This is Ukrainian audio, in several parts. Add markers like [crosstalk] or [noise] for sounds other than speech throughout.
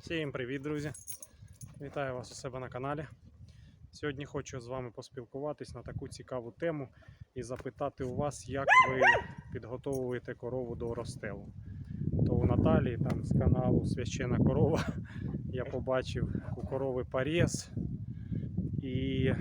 Всім привіт, друзі! Вітаю вас у себе на каналі. Сьогодні хочу з вами поспілкуватись на таку цікаву тему і запитати у вас, як ви підготовуєте корову до розстелу. То у Наталії там з каналу Священа корова я побачив у корови парез і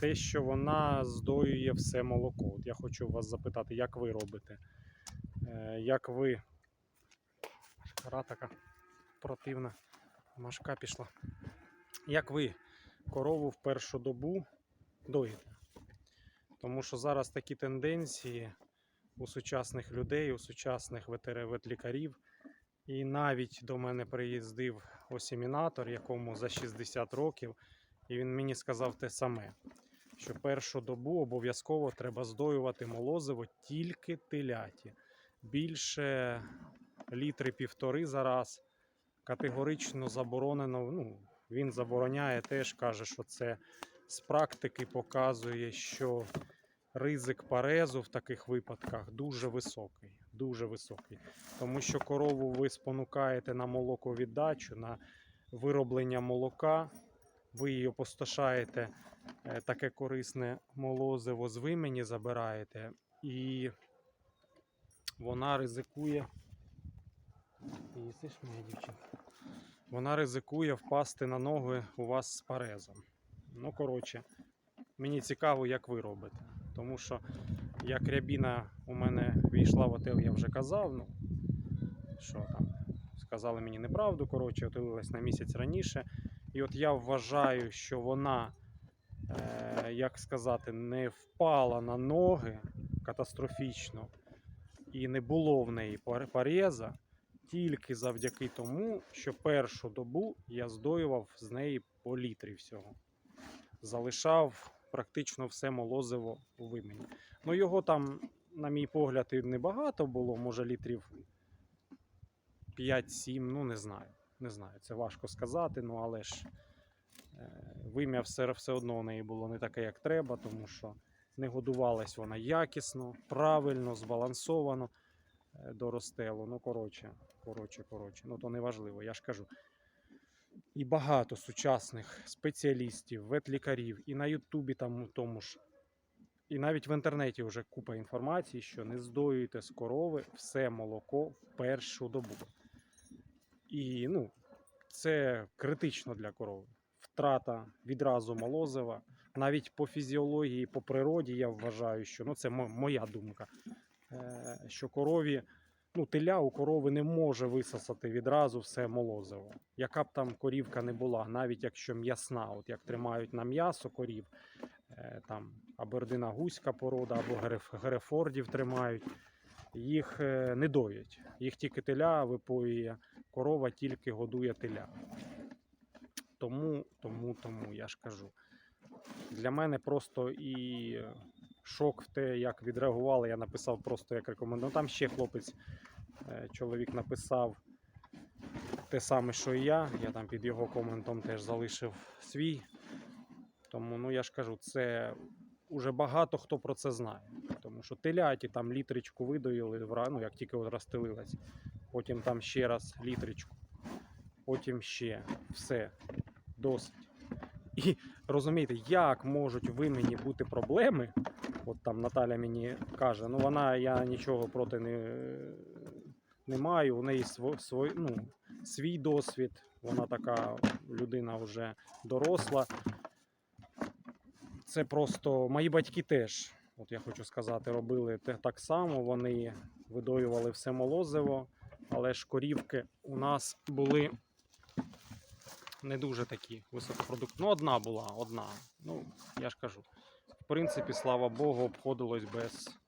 те, що вона здоює все молоко. От я хочу вас запитати, як ви робите? Е, Як ви Гра така противна. Машка пішла. Як ви корову в першу добу доїте? Тому що зараз такі тенденції у сучасних людей, у сучасних ветлікарів. І навіть до мене приїздив осімінатор, якому за 60 років, і він мені сказав те саме, що першу добу обов'язково треба здоювати молозиво тільки теляті. Більше літри півтори за раз. Категорично заборонено. Ну, він забороняє теж, каже, що це з практики показує, що ризик парезу в таких випадках дуже високий. Дуже високий. Тому що корову ви спонукаєте на молоковіддачу, на вироблення молока, ви її опустошаєте, е, таке корисне молозиво з вимені забираєте, і вона ризикує. Моя дівчинка? Вона ризикує впасти на ноги у вас з парезом. Ну, коротше, мені цікаво, як ви робите. Тому що як рябіна у мене війшла в отел, я вже казав. Ну, що там, сказали мені неправду, коротше, отелилась на місяць раніше. І от я вважаю, що вона, е, як сказати, не впала на ноги катастрофічно і не було в неї пар- пареза тільки завдяки тому, що першу добу я здоював з неї по літрі всього. Залишав практично все молозиво у вимені. Ну, його там, на мій погляд, і небагато було, може літрів 5-7, ну не знаю. Не знаю, це важко сказати, ну але ж е, вим'я все, все одно у неї було не таке, як треба, тому що не годувалась вона якісно, правильно, збалансовано до розстелу. Ну, коротше, коротше, коротше. Ну, то не важливо, я ж кажу. І багато сучасних спеціалістів, ветлікарів, і на Ютубі там тому ж. І навіть в інтернеті вже купа інформації, що не здоюйте з корови все молоко в першу добу. І ну, це критично для корови. Втрата відразу молозива. Навіть по фізіології, по природі я вважаю, що ну, це моя думка, е, що корові, ну, теля у корови не може висосати відразу все молозиво. Яка б там корівка не була, навіть якщо м'ясна, от як тримають на м'ясо корів, е, там абердина гуська порода або гереф, герефордів тримають, їх е, не доять. Їх тільки теля випоює, корова тільки годує теля. Тому, тому, тому я ж кажу. Для мене просто і шок в те, як відреагували. Я написав просто як рекомендую. Ну, Там ще хлопець, е, чоловік написав те саме, що і я. Я там під його коментом теж залишив свій. Тому, ну я ж кажу, це уже багато хто про це знає. Тому що теляті там літричку видоїли, вра- ну, як тільки розстелилась. Потім там ще раз літричку. Потім ще все. Досить. І розумієте, як можуть в імені бути проблеми? От там Наталя мені каже, ну вона, я нічого проти не, не маю, у неї сво, свой, ну, свій досвід, вона така людина вже доросла. Це просто мої батьки теж, от я хочу сказати, робили так само. Вони видоювали все молозиво, але ж корівки у нас були не дуже такі високопродуктивні. Ну, одна була, одна. Ну, я ж кажу. В принципі, слава Богу, обходилось без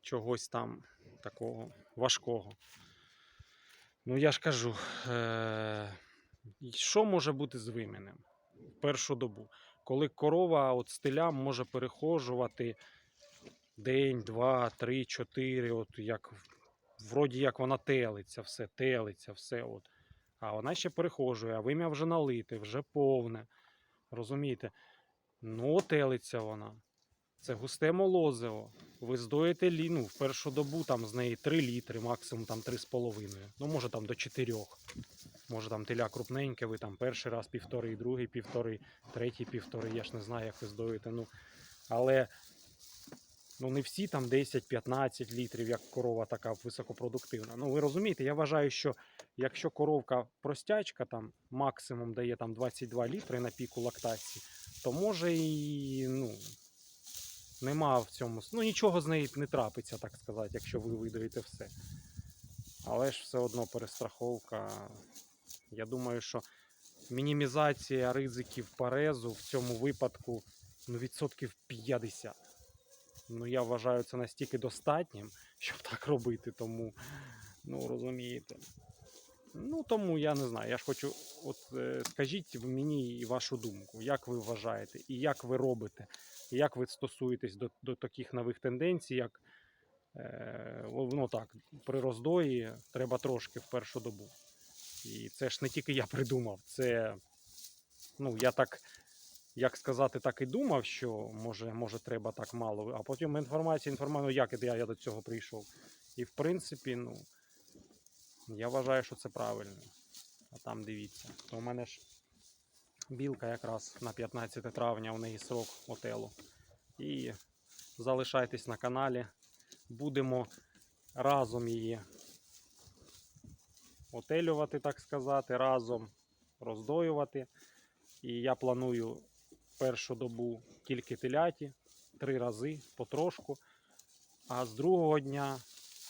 чогось там такого важкого. Ну, я ж кажу, е- що може бути з вименем в першу добу? Коли корова от стиля може перехожувати день, два, три, чотири, от як вроді як вона телиться, все, телиться, все. От. А вона ще перехожує, а вим'я вже налите, вже повне. Розумієте? Ну, телиться вона. Це густе молозиво. Ви здоїте лі, ну, в першу добу там з неї 3 літри, максимум там 3,5. Ну, може там до 4. Може там теля крупненьке, ви там перший раз півтори, другий півтори, третій півтори, я ж не знаю, як ви здоїте. Ну, але ну, не всі там 10-15 літрів, як корова така високопродуктивна. Ну, ви розумієте, я вважаю, що якщо коровка простячка, там максимум дає там 22 літри на піку лактації, то може і ну, нема в цьому. Ну, нічого з неї не трапиться, так сказати, якщо ви видаєте все. Але ж все одно перестраховка. Я думаю, що мінімізація ризиків парезу в цьому випадку ну, відсотків 50. Ну, я вважаю це настільки достатнім, щоб так робити. Тому, ну розумієте. Ну, тому я не знаю. Я ж хочу, от е, скажіть мені вашу думку, як ви вважаєте, і як ви робите, і як ви стосуєтесь до, до таких нових тенденцій, як е, ну так, при роздої треба трошки в першу добу. І це ж не тільки я придумав, це ну, я так, як сказати, так і думав, що може, може треба так мало. А потім інформація, інформація, ну як я, я до цього прийшов. І в принципі, ну, я вважаю, що це правильно. А там дивіться. То у мене ж білка якраз на 15 травня, у неї срок отелу. І залишайтесь на каналі. Будемо разом її отелювати, так сказати, разом роздоювати. І я планую першу добу тільки теляті, три рази потрошку. А з другого дня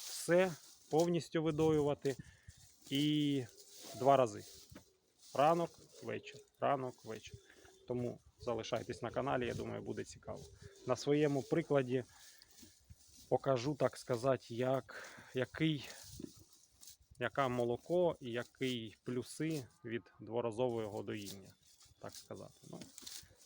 все повністю видоювати і два рази. Ранок, вечір, ранок, вечір. Тому залишайтесь на каналі, я думаю, буде цікаво. На своєму прикладі покажу, так сказати, як, який, яка молоко і які плюси від дворазового доїння. Так сказати. Ну,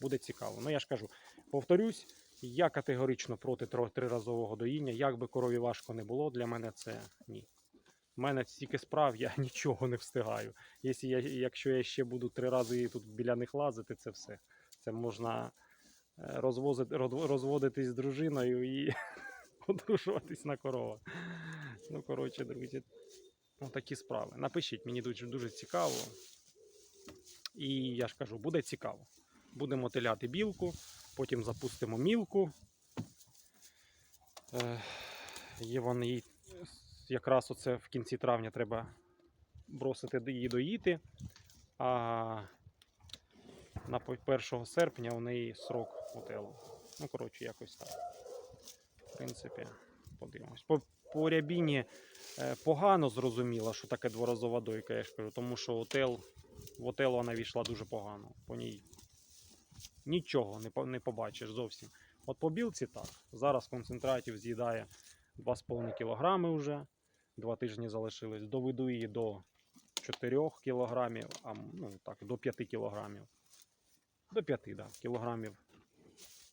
буде цікаво. Ну я ж кажу, повторюсь, я категорично проти триразового доїння. Як би корові важко не було, для мене це ні. У мене стільки справ, я [laughs] нічого не встигаю. Якщо я, якщо я ще буду три рази тут біля них лазити, це все. Це можна е, розвозити, розводитись з дружиною і [laughs] одружуватись на коровах. Ну, коротше, друзі, такі справи. Напишіть, мені дуже, дуже цікаво. І я ж кажу, буде цікаво. Будемо теляти білку, потім запустимо мілку. Є вони якраз оце в кінці травня треба бросити її доїти. А на 1 серпня у неї срок отелу. Ну, коротше, якось так. В принципі, подивимось. По, по рябіні е, погано зрозуміло, що таке дворазова дойка, я ж кажу, тому що отел, в отел вона війшла дуже погано. По ній нічого не, не побачиш зовсім. От по білці так. Зараз концентратів з'їдає 2,5 кг вже. Два тижні залишились. Доведу її до 4 кг, а ну, так, до 5 кг. До 5 да, кілограмів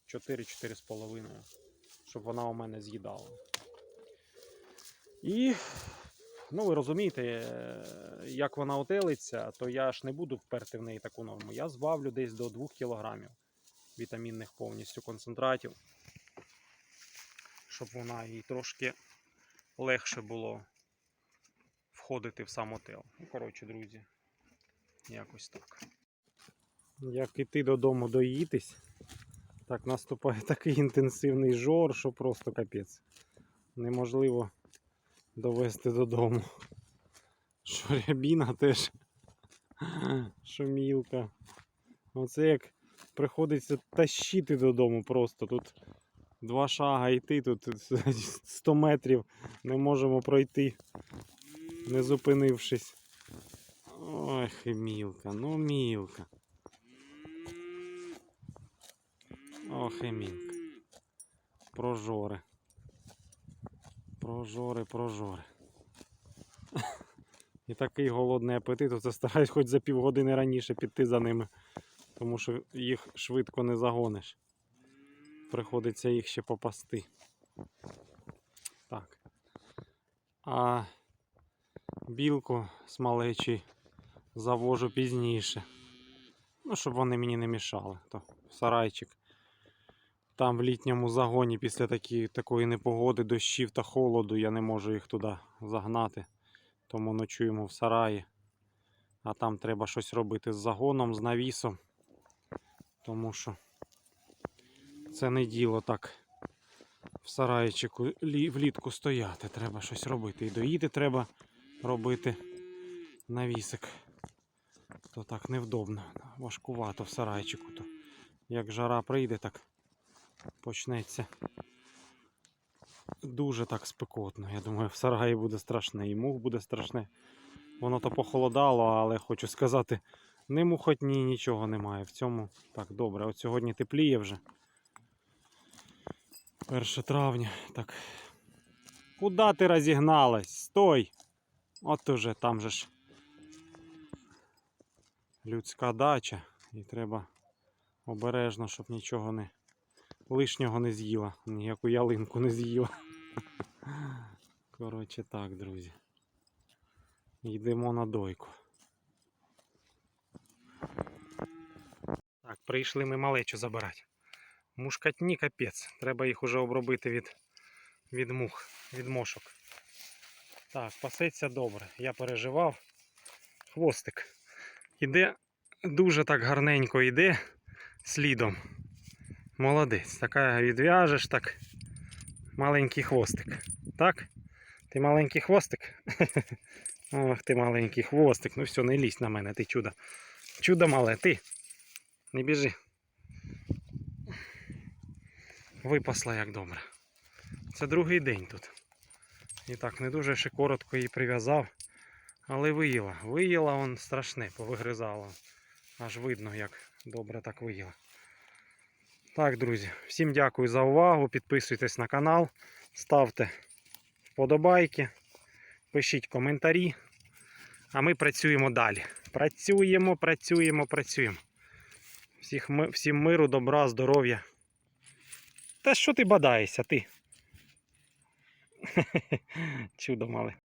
4-4,5, щоб вона у мене з'їдала. І, ну ви розумієте, е, як вона отелиться, то я ж не буду вперти в неї таку норму. Я збавлю десь до 2 кг вітамінних повністю концентратів, щоб вона їй трошки легше було входити в сам отел. Ну, коротше, друзі, якось так. Як іти додому доїтись, так наступає [laughs] такий інтенсивний жор, що просто капець. Неможливо довести додому. [laughs] Що рябіна теж, [laughs] що мілка. Оце як приходиться тащити додому просто. Тут два шага йти, тут 100 метрів не можемо пройти, не зупинившись. І мілка, ну мілка. Ох, мілка. Прожори. Прожори, прожори. [laughs] І такий голодний апетит, то стараюсь хоч за півгодини раніше піти за ними, тому що їх швидко не загониш. Приходиться їх ще попасти. Так. А білку з малечі завожу пізніше. Ну, щоб вони мені не мішали. То сарайчик. Там в літньому загоні після такі, такої непогоди, дощів та холоду я не можу їх туди загнати. Тому ночуємо в сараї. А там треба щось робити з загоном, з навісом. Тому що це не діло так в сарайчику влітку стояти. Треба щось робити. І доїти треба робити навісик. То так невдобно. Важкувато в сарайчику. То як жара прийде, так почнеться дуже так спекотно. Я думаю, в сараї буде страшне, і мух буде страшне. Воно то похолодало, але хочу сказати, ні мухотні, нічого немає. В цьому так добре. От сьогодні тепліє вже. 1 травня. Так. Куда ти розігналась? Стой! От уже там же ж людська дача. І треба обережно, щоб нічого не лишнього не з'їла. Ніяку ялинку не з'їла. [laughs] Коротше так, друзі. Йдемо на дойку. Так, прийшли ми малечу забирати. Мушкатні капець. Треба їх уже обробити від, від мух, від мошок. Так, пасеться добре. Я переживав. Хвостик. Іде дуже так гарненько йде слідом. Молодець. Така відв'яжеш так. Маленький хвостик. Так? Ти маленький хвостик? [laughs] Ох, ти маленький хвостик. Ну все, не лізь на мене, ти чудо. Чудо мале, ти. Не біжи. Випасла як добре. Це другий день тут. І так, не дуже ще коротко її прив'язав. Але виїла. Виїла он страшне, повигризала. Аж видно, як добре так виїла. Так, друзі, всім дякую за увагу. Підписуйтесь на канал, ставте вподобайки, пишіть коментарі. А ми працюємо далі. Працюємо, працюємо, працюємо. Всіх, всім миру, добра, здоров'я. Та що ти бадаєшся, ти? [laughs] Чудо мале.